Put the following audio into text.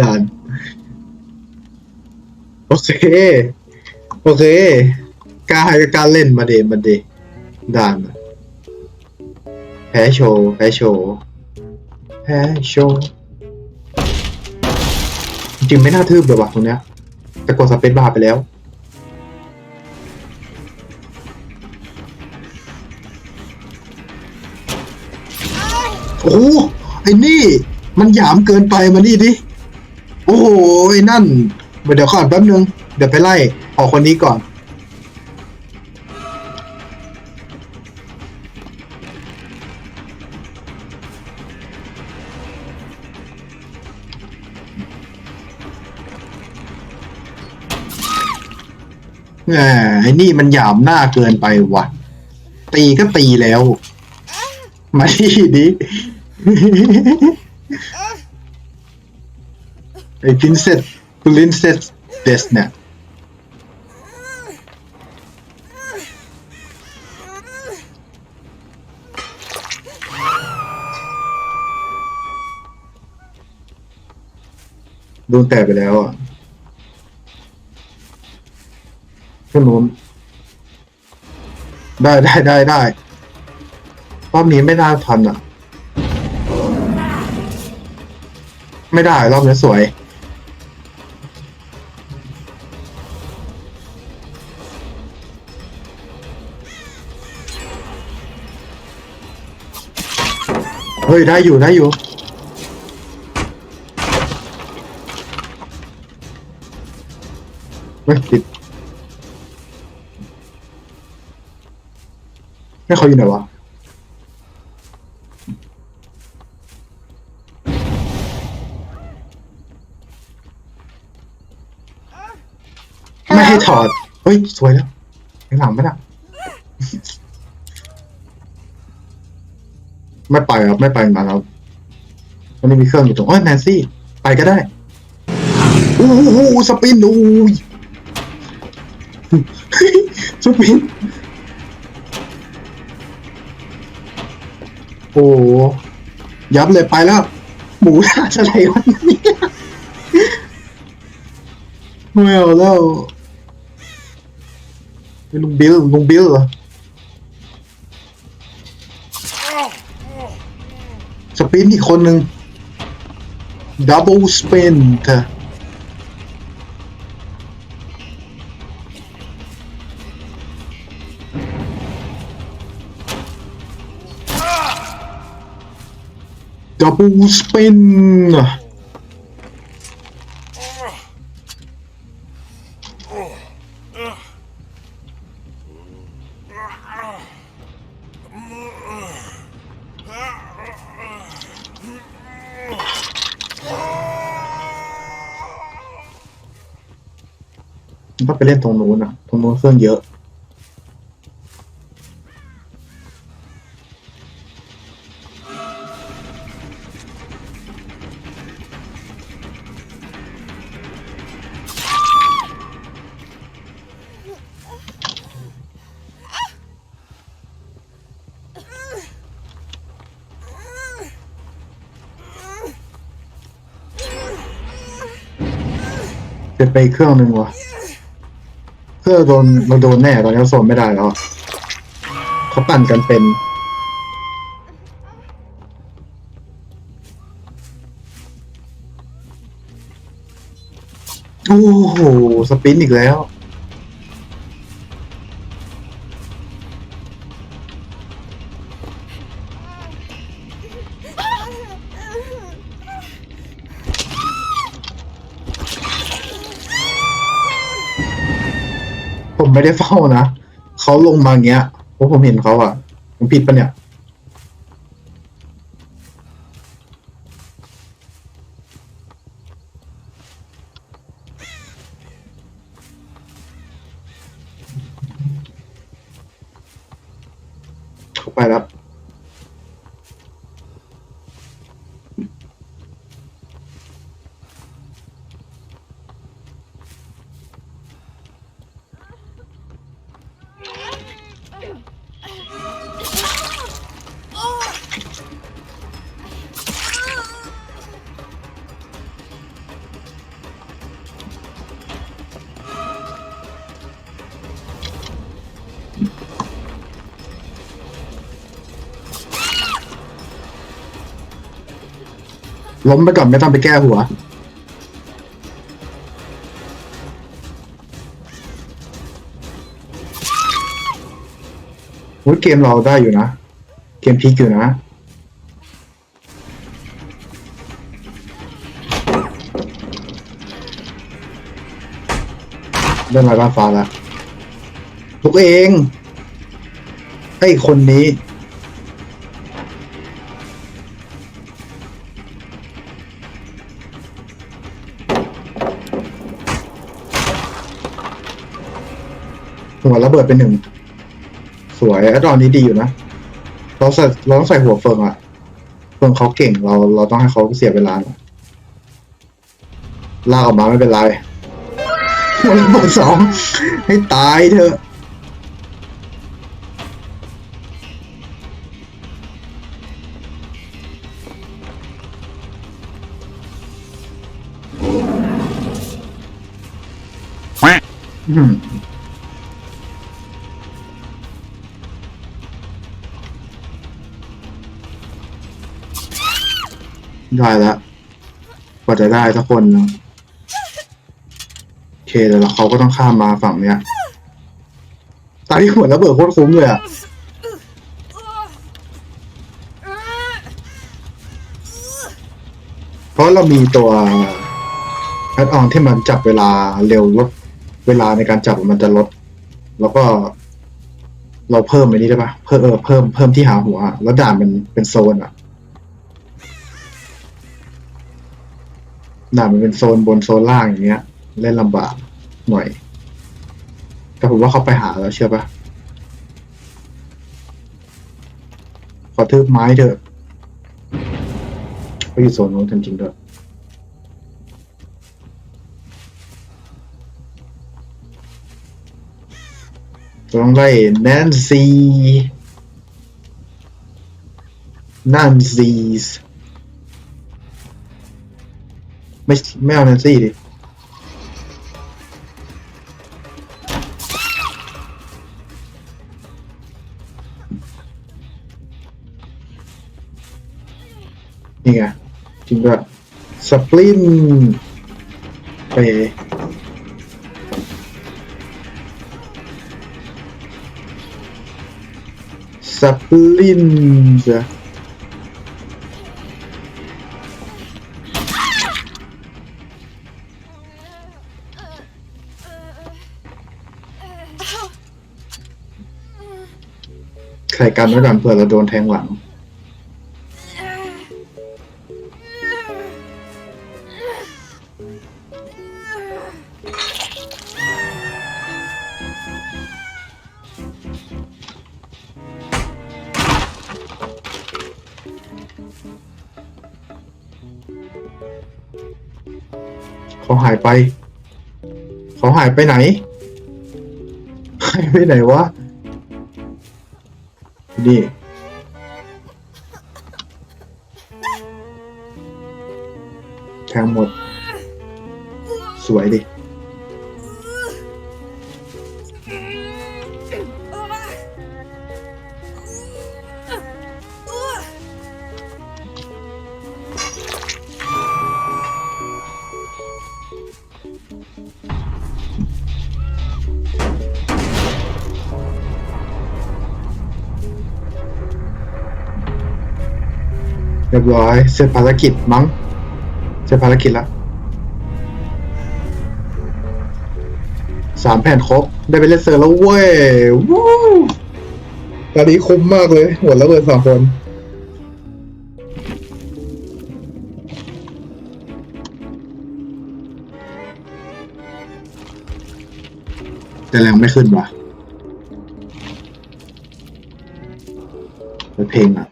ด่าน โอเค โอเคกล้าให้ก็กล้าเล่นมาเดมาเดด่านแพ้โชว์แพ้โชว์แพ้โชว์จริงไม่น่าทึบเลยว่ะตรงเนี้ยแต่กดสเปซบาร์ไปแล้วโอ้ไอ้นี่ มันหยามเกินไปมานี่ดิ โอ้โหไอ้นั่น เดี๋ยวก่อนแป๊บนึง เดี๋ยวไปไล่ออกคนนี้ก่อน แหมไอ้นี่มันหยามหน้าเกินไปว่ะตีก็ตีแล้ว มาที่ดิ ไอ้ princess princess des เนี่ยโดนแตกไปแล้วอะขึ้นนู้นได้ได้ได้ได้รอบนี้ไม่น่าทันอะ ไม่ได้รอบนี้สวย เฮ้ย ได้อยู่ได้อยู่ไม่ติดให้เขาอยู่ไหนวะ ไม่ให้ถอด เฮ้ย สวยแล้วข้างหลังไม่ได้ไม่ไปครับไม่ไปมาแล้วมันไม่มีเครื่องอยู่ตรงโอ้ยแนนซี่ ไปก็ได้โอ้โหสปินโอ้ยสปิน โอ้ยับเลยไปแล้ว หมูท่าจะไรวะเนี่ยไม่เอาแล้ว ลุงบิลลุงบิลเหรอสปินอีกคนหนึ่งดับเบิลสปินเธอดับเบิลสปิน ก็ไปเล่นตรงนู้นอะ ตรงนู้นเครื่องเยอะจไปเครื่องหนึ่งวะ เพื่อโดนเราโดนแน่ตอนนี้เราโซนไม่ได้แล้วเขาปั่นกันเป็นโอ้โหสปินอีกแล้ว ผมไม่ได้เฝ้านะเขาลงมาอย่างเงี้ยเพราะผมเห็นเขาอะผมผิดปะเนี่ย เข้าไปแล้ว ล้มไปก่อนไม่ต้องไปแก้หัว วุ้ยเกมเราได้อยู่นะ เกมพลิกอยู่นะเรื่องอะไรบ้านฟ้าแล้วทุกเองไอ้คนนี้ หัวระเบิดเป็นหนึ่ง สวยแอดออนนี้ดีอยู่นะ เราใส่เราต้องใส่หัวเฟิงอะเฟิงเขาเก่งเราเราต้องให้เขาเสียเวลาหน่อยลากออกมาไม่เป็นไรหัวระเบิดสองให้ตายเถอะอืม ได้แล้วกว่าจะได้สักคนนึ่งโอเคแต่แล้วเขาก็ต้องข้ามมาฝั่งเนี้ยตายที่หัวระเบิดโคตรคุ้มเลยอะเพราะเรามีตัวแอดออนที่มันจับเวลาเร็วลดเวลาในการจับมันจะลด แล้วก็ เราเพิ่มไปนี้ได้ปะเพิ่มเออเพิ่มเพิ่มที่หาหัว แล้วด่านมันเป็นโซนอะ ด่ามันเป็นโซนบนโซนล่างอย่างเงี้ย เล่นลำบากหน่อย แต่ผมว่าเขาไปหาแล้วเชื่อปะขอทืบไม้เถอะเขาอยู่โซนนู้นจริงๆด้วยต้องไล่แนนซีนันซีส ไม่ไม่เอาแนนซี่ดินี่ไงจริงด้วยสปลินไปสปลินจ้ะ ใส่กันไว้ก่อนเผื่อเราโดนแทงหลัง เขาหายไป เขาหายไปไหน หายไปไหนวะ นี่แทงหมด สวยดิ เรียบร้อย เสร็จภารกิจมั้ง เสร็จภารกิจแล้วสามแผ่นครบ ได้ไปเล่นเซอร์แล้วเว้ยวู้ตอนนี้คุ้มมากเลยหัวระเบิดสองคนแต่แรงไม่ขึ้นว่ะเปิดเพลงอะ